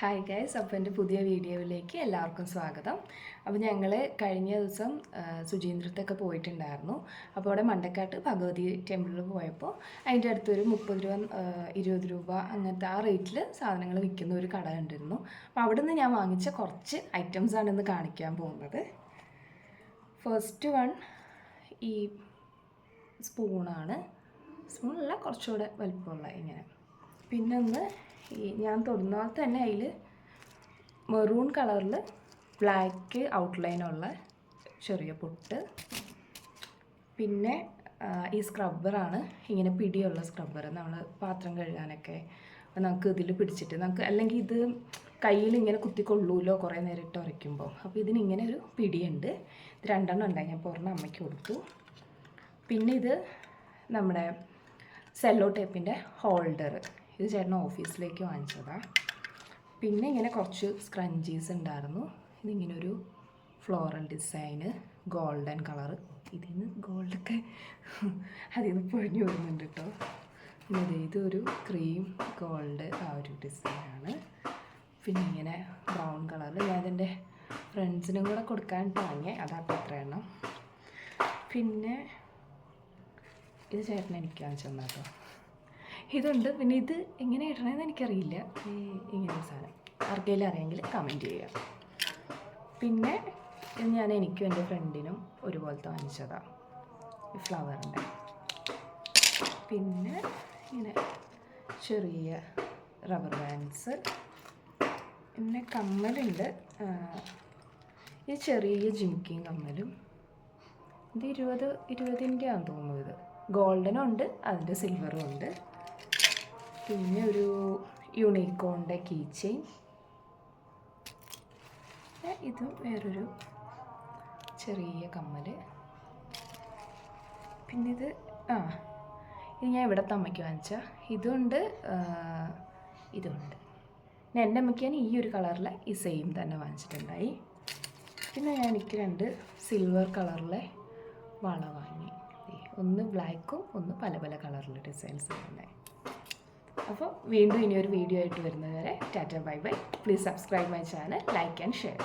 Hi guys അപ്പോൾ എന്റെ പുതിയ വീഡിയോയിലേക്ക് എല്ലാവർക്കും സ്വാഗതം. അപ്പോൾ ഞങ്ങൾ കഴിഞ്ഞ ദിവസം സുചീന്ദ്രത്തൊക്കെ പോയിട്ടുണ്ടായിരുന്നു. അപ്പോൾ അവിടെ മണ്ടക്കാട്ട് ഭഗവതി ടെമ്പിളിൽ പോയപ്പോൾ അതിന്റെ അടുത്തൊരു മുപ്പത് രൂപ ഇരുപത് രൂപ അങ്ങനത്തെ ആ റേറ്റിൽ സാധനങ്ങൾ വിൽക്കുന്ന ഒരു കട ഉണ്ടായിരുന്നു അപ്പോൾ അവിടെ നിന്ന് ഞാൻ വാങ്ങിച്ച കുറച്ച് ഐറ്റംസ് ഇന്ന് കാണിക്കാൻ പോകുന്നത്. ഫസ്റ്റ് വൺ ഈ സ്പൂണാണ് സ്പൂണല്ല കുറച്ചുകൂടെ വലിപ്പമുള്ള ഇങ്ങനെ. പിന്നെ ഒന്ന് ഈ ഞാൻ തൊടുന്നാൽ തന്നെ അതിൽ മെറൂൺ കളറിൽ ബ്ലാക്ക് ഔട്ട്ലൈനുള്ള ചെറിയ പൊട്ട്. പിന്നെ ഈ സ്ക്രബ്ബറാണ് ഇങ്ങനെ പിടിയുള്ള സ്ക്രബ്ബർ നമ്മൾ പാത്രം കഴുകാനൊക്കെ നമുക്ക് ഇതിൽ പിടിച്ചിട്ട് നമുക്ക് അല്ലെങ്കിൽ ഇത് കയ്യിൽ ഇങ്ങനെ കുത്തിക്കൊള്ളൂലോ കുറേ നേരം ഇട്ട് ഉരയ്ക്കുമ്പോൾ അപ്പോൾ ഇതിനിങ്ങനെ ഒരു പിടിയുണ്ട്. ഇത് രണ്ടെണ്ണം ഉണ്ടായി. ഞാൻ പുറമെ അമ്മയ്ക്ക് കൊടുത്തു. പിന്നെ ഇത് നമ്മുടെ സെല്ലോ ടേപ്പിന്റെ ഹോൾഡർ ഇത് ചേട്ടൻ ഓഫീസിലേക്ക് വാങ്ങിച്ചതാണ് പിന്നെ ഇങ്ങനെ കുറച്ച് സ്ക്രഞ്ചീസ് ഉണ്ടായിരുന്നു. ഇതിങ്ങനെ ഒരു ഫ്ലോറൽ ഡിസൈന് ഗോൾഡൻ കളറ് ഇതിൽ നിന്ന് ഗോൾഡൊക്കെ അതിൽ നിന്ന് പൊഴിഞ്ഞു വരുന്നുണ്ട് കേട്ടോ ഇതൊരു ക്രീം ഗോൾഡ് ആ ഒരു ഡിസൈനാണ് പിന്നെ ഇങ്ങനെ ബ്രൗൺ കളറിൽ ഞാൻ ഇതിന്റെ ഫ്രണ്ട്സിനും കൂടെ കൊടുക്കാൻ വാങ്ങിയ അതാട്ടോ അത്ര എണ്ണം. പിന്നെ ഇത് ചേട്ടൻ എനിക്ക് വാങ്ങിച്ചു ഇതുണ്ട്. പിന്നെ ഇത് എങ്ങനെ ഇടണമെന്ന് എനിക്കറിയില്ല. ഈ ഇങ്ങനെ ഒരു സാധനം. ആർക്കെങ്കിലും അറിയാമെങ്കിൽ കമന്റ് ചെയ്യാം പിന്നെ ഞാൻ എനിക്കും എന്റെ ഫ്രണ്ടിനും ഒരുപോലത്തെ വാങ്ങിച്ചതാണ് ഈ ഫ്ലവറിന്റെ പിന്നെ ഇങ്ങനെ ചെറിയ റബ്ബർ ബാൻഡ്സ് പിന്നെ കമ്മലുണ്ട്. ഈ ചെറിയ ജിമിക്കിയും കമ്മലും. ഇത് ഇരുപത് ഇരുപതിന്റെ ആണെന്ന് തോന്നുന്നു ഇത്. ഗോൾഡനും ഉണ്ട് അതിന്റെ സിൽവറും ഉണ്ട്. പിന്നെ ഒരു യൂണിക്കോണിന്റെ കീ ചെയിൻ ഇതും വേറൊരു ചെറിയ കമ്മൽ പിന്നെ ഇത് ആ ഇത് ഞാൻ ഇവിടുത്തെ അമ്മയ്ക്ക് വാങ്ങിച്ച ഇതുണ്ട് ഇതുണ്ട്. പിന്നെ എന്റെ അമ്മയ്ക്ക് ഞാൻ ഈ ഒരു കളറിലെ ഈ സെയിം തന്നെ വാങ്ങിച്ചിട്ടുണ്ടായി. പിന്നെ ഞാൻ എനിക്ക് രണ്ട് സിൽവർ കളറിലെ വള വാങ്ങി. ഒന്ന് ബ്ലാക്കും ഒന്ന് പല പല കളറിലെ ഡിസൈൻസ് തന്നെ അപ്പോൾ വീണ്ടും ഇനി ഒരു വീഡിയോ ആയിട്ട് വരുന്നത് വരെ tata bye bye. Please subscribe my channel like and share